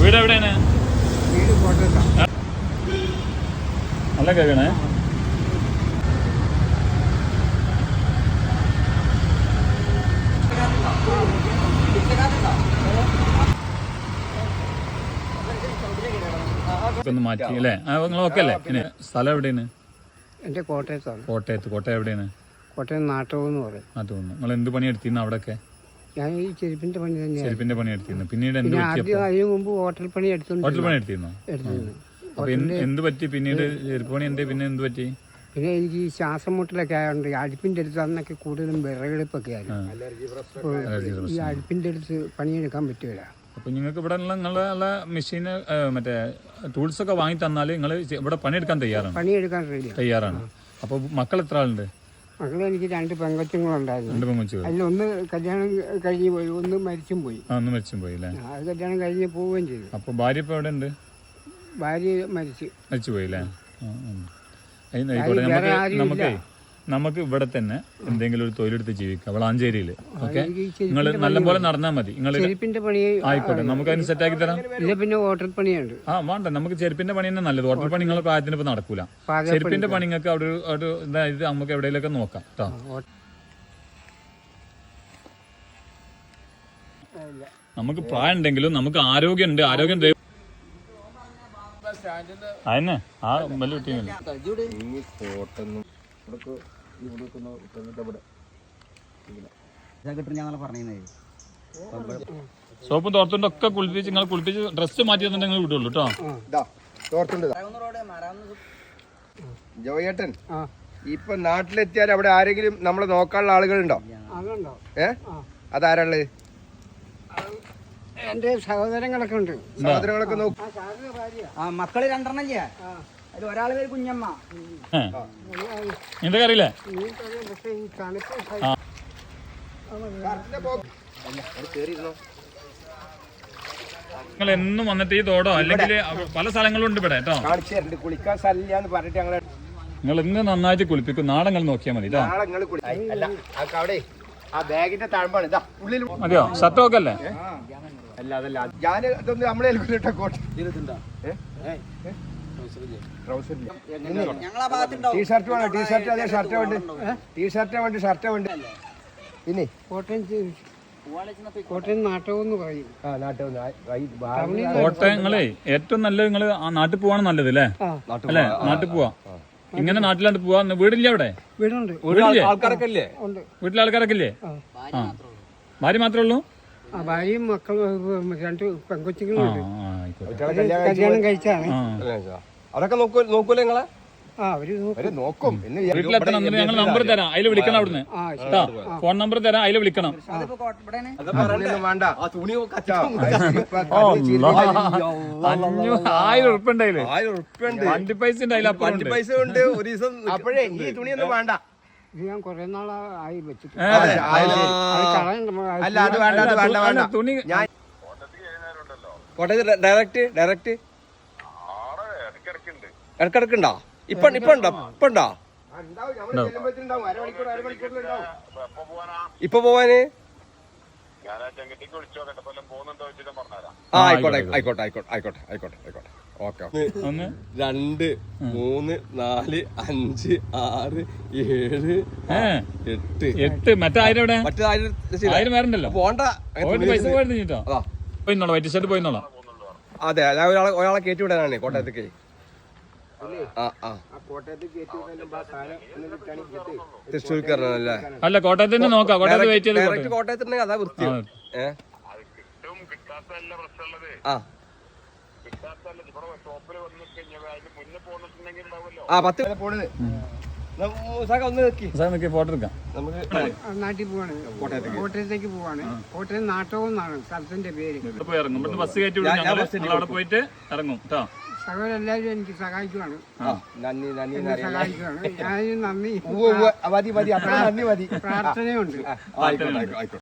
വീട് എവിടെയാണ്? നല്ല കേൾക്കണേ ഒന്ന് മാറ്റി അല്ലേ? നിങ്ങൾ ഓക്കെ അല്ലേ? പിന്നെ സ്ഥലം എവിടെയാണ്? എന്റെ കോട്ടയത്താണ്. കോട്ടയത്ത്. കോട്ടയം എവിടെയാണ്? കോട്ടയം നാട്ടകം എന്ന് പറയും. ആ നിങ്ങൾ എന്ത് പണി എടുത്തിരുന്നു അവിടെയൊക്കെ? ഞാൻ ഈ ചെരുപ്പിന്റെ പണി തന്നെയാണ്. ചെരുപ്പിന്റെ പണി എടുത്തിരുന്നു. പിന്നീട് എന്ത് പിന്നെ പറ്റി ആദ്യം അതിനു മുമ്പ് ഹോട്ടൽ പണി എടുത്തോണ്ട് ഹോട്ടൽ പണി എടുത്തിരുന്നു? എടുത്തിരുന്നു. അപ്പൊ എന്ത് എന്ത് പറ്റി? പിന്നീട് ചെരുപ്പ് പണി എന്തേ? പിന്നെ എന്ത് പറ്റി? പിന്നെ എനിക്ക് ഈ ശ്വാസം മുട്ടലൊക്കെ ആയതുകൊണ്ട് ഈ അടുപ്പിന്റെ അടുത്ത് അന്നൊക്കെ കൂടുതലും വിറകെടുപ്പൊക്കെ ആയിരുന്നു. അപ്പോൾ ഈ അടുപ്പിന്റെ അടുത്ത് പണിയെടുക്കാൻ പറ്റില്ല അപ്പൊ നിങ്ങൾക്ക് ഇവിടെ നിങ്ങളുടെ മെഷീൻ മെഷീന് മറ്റേ ടൂൾസ് ഒക്കെ വാങ്ങി തന്നാൽ നിങ്ങൾ ഇവിടെ പണിയെടുക്കാൻ തയ്യാറാണ്. പണിയെടുക്കാൻ റെഡിയാണ് തയ്യാറാണ്. അപ്പൊ മക്കൾ എത്ര ആളുണ്ട്? മക്കൾ എനിക്ക് രണ്ട് പെങ്കൊച്ചുങ്ങളുണ്ടായിരുന്നു. രണ്ട് പെൺകുച്ചുകൾ അതിലൊന്ന് കല്യാണം കഴിഞ്ഞ് പോയി ഒന്ന് മരിച്ചും പോയി. ആ ഒന്ന് മരിച്ചും പോയി അല്ലേ? അത് കല്യാണം കഴിഞ്ഞ് പോവുകയും ചെയ്തു. അപ്പോൾ ഭാര്യ ഇപ്പൊ എവിടെ ഉണ്ട് ഭാര്യ മരിച്ചു. മരിച്ചു പോയി അല്ലേ? ആ, ഉം. അതിന് ആയിക്കോട്ടെ നമുക്ക് നമുക്ക് നമുക്ക് ഇവിടെ തന്നെ എന്തെങ്കിലും ഒരു തൊഴിലെടുത്ത് ജീവിക്കാം. വളാഞ്ചേരിയിൽ ഓക്കെ? നിങ്ങൾ നല്ലപോലെ നടന്നാൽ മതി. നിങ്ങൾ ആയിക്കോട്ടെ. നമുക്ക് അതിന് സെറ്റ് ആക്കി തരാം. ഇല്ല പിന്നെ പണിയുണ്ട്. ആ വേണ്ട. നമുക്ക് ചെരുപ്പിന്റെ പണി തന്നെ നല്ലത്. ഹോട്ടൽ പണി നിങ്ങളെ പ്രായത്തിന് ഇപ്പൊ നടക്കൂല. ചെരുപ്പിന്റെ പണി നിങ്ങൾക്ക് അവിടെ ഒരു- ഇതായത് നമുക്ക് എവിടെയെങ്കിലൊക്കെ നോക്കാം. കേട്ടോ നമുക്ക് പ്രായം ഉണ്ടെങ്കിലും നമുക്ക് ആരോഗ്യം ഉണ്ട് ആരോഗ്യം ദൈവം അതന്നെ ആ വലിയ കുട്ടിയല്ലേ കിട്ടും ഞങ്ങൾ പറഞ്ഞത് സോപ്പും തോർത്തുണ്ടോ ഒക്കെ കുളിപ്പിച്ച് നിങ്ങൾ കുളിപ്പിച്ച് ഡ്രസ്സ് മാറ്റി തന്നിട്ടുണ്ടെങ്കിൽ നിങ്ങൾ വിടുള്ളൂ കേട്ടോ. ജോയേട്ടൻ ആ. ഇപ്പൊ നാട്ടിലെത്തിയാൽ അവിടെ ആരെങ്കിലും നമ്മളെ നോക്കാനുള്ള ആളുകളുണ്ടോ? ഏ? അതാരാൾ? എന്റെ സഹോദരങ്ങളൊക്കെ ഉണ്ട്. സഹോദരങ്ങളൊക്കെ നോക്കും. ആ സാറിന്റെ ആ മക്കൾ രണ്ടെണ്ണം ഇല്ലേ നിന്റെ തണുപ്പ് ആ. നിങ്ങൾ എന്നും വന്നിട്ട് ഈ തോടോ അല്ലെങ്കിൽ പല സ്ഥലങ്ങളും ഉണ്ട് ഇവിടെ കേട്ടോ. കുളിക്കാൻ സ്ഥലമില്ലാന്ന് പറഞ്ഞിട്ട് ഞങ്ങളെ നിങ്ങൾ ഇന്ന് നന്നായിട്ട് കുളിപ്പിക്കും. നാളെ നിങ്ങൾ നോക്കിയാൽ മതി അതെയോ നാളെ നിങ്ങൾ കുളി അല്ല അതൊക്കെ അവിടെ ആ ബാഗിന്റെ താഴ്പാണ് ഇതാ ഉള്ളിൽ മതിയോ? ഷർട്ടും ഒക്കെ അല്ലേ? അല്ല അതല്ല. ഞാൻ ഇതൊന്ന് നമ്മളെ കോട്ട്. ഏ? ടീഷർട്ട് വേണം ടീഷർട്ട് അതേ ഷർട്ട് വേണ്ട. ടീഷർട്ട് വേണ്ട ഷർട്ട് വേണ്ട. പിന്നെ കോട്ടയം ചെ- കോട്ടയം നാട്ടകം എന്ന് പറയും. ആ നാട്ടിൽ കോട്ടയം നിങ്ങളേ ഏറ്റവും നല്ലത് നിങ്ങൾ ആ നാട്ടിൽ പോവാണ് നല്ലത് അല്ലേ? അല്ലേ? നാട്ടിൽ പോവാ. ഇങ്ങനെ നാട്ടിലാണ്ട് പോവാ. വീടില്ല അവിടെ? വീടില്ലേ? വീട്ടിലെ ആൾക്കാരൊക്കെ ഇല്ലേ ഭാര്യ മാത്രമേ ഉള്ളൂ? ഭാര്യയും മക്കളും രണ്ട് കല്യാണം കഴിച്ചാണ്. നോക്കൂ നോക്കൂലേ നിങ്ങളെ? ആ അവർ നോക്കും. അവർ നോക്കും. എന്ന് വീട്ടിലെത്തണം എന്നിട്ട് ഞങ്ങൾ നമ്പർ തരാം. അതിൽ വിളിക്കണം അവിടുന്ന്. ആ കേട്ടോ ഫോൺ നമ്പർ തരാം അതിൽ വിളിക്കണം. അതൊന്നും വേണ്ട ആ തുണി അഞ്ഞൂ ആയിരം ഉറുപ്പ ഉണ്ടായില്ലേ ആയിരം ഉറുപ്പ്യുണ്ട് വണ്ടി പൈസ. പൈസ ഉണ്ട്. ഒരു ദിവസം അപ്പോഴേ ഈ തുണിയൊന്നും വേണ്ട. ഇത് ഞാൻ കുറെ നാളായി വെച്ചിട്ട്. ഏ, അത് ശരി. അത് കളയണ്ട മ- അല്ല അത് വേണ്ട അത് വേണ്ട അല്ല, വേണ്ട. തുണി ഞാൻ കോട്ടയത്ത് ഡയറക്റ്റ് ഡയറക്റ്റ്. ഇടക്കിടക്കുണ്ടോ ഇപ്പൊ ഇപ്പൊ ഉണ്ടോ? ഇപ്പൊ ഉണ്ടോ? ഇപ്പൊ പോവാന്? ആ ആയിക്കോട്ടെ ആയിക്കോട്ടെ ആയിക്കോട്ടെ. ആയിക്കോട്ടെ ആയിക്കോട്ടെ ആയിക്കോട്ടെ ഓക്കെ ഒന്ന് രണ്ട് മൂന്ന് നാല് അഞ്ച് ആറ് ഏഴ് എട്ട്. എട്ട്. മറ്റേ ആയിരം എവിടെ? മറ്റേ ആയിരം ആയിരം പോണ്ട. പോയിട്ട് പൈസ കേട്ടോ. പോയിന്നോളാം വൈറ്റ് ഷർട്ട് പോയിന്നോളാം. അതെ ഒരാളെ ഒരാളെ കയറ്റി വിടാനാണ് കോട്ടയത്തേക്ക്. ആ ആ. തൃശ്ശൂർക്കാരനല്ലേ അല്ല കോട്ടയത്ത് തന്നെ നോക്കാം. കോട്ടയത്ത് വെയിറ്റ് ചെയ്ത് കോട്ടയത്തുണ്ടെങ്കിൽ അതാ വൃത്തി ആ. ആ. ആ പത്ത് പോണത്. ഒന്ന് ഫോട്ടോ എടുക്കാം. നമുക്ക് നാട്ടിൽ പോവാണ്. കോട്ടയത്തേക്ക്. പോവാണ്. കോട്ടയം നാട്ടകം എന്നാണ് സ്ഥലത്തിന്റെ പേര്. ഇറങ്ങും. ഇവിടുന്ന് ബസ് കയറ്റി വിടും. ഞങ്ങൾ അവിടെ പോയിട്ട് ഇറങ്ങും. കേട്ടോ സഹോദരൻ എല്ലാവരും എനിക്ക് സഹായിക്കുവാണ്. സഹായിക്കുവാണ്. ഞാൻ നന്ദി. മതി മതി. പ്രാർത്ഥനയുണ്ട്.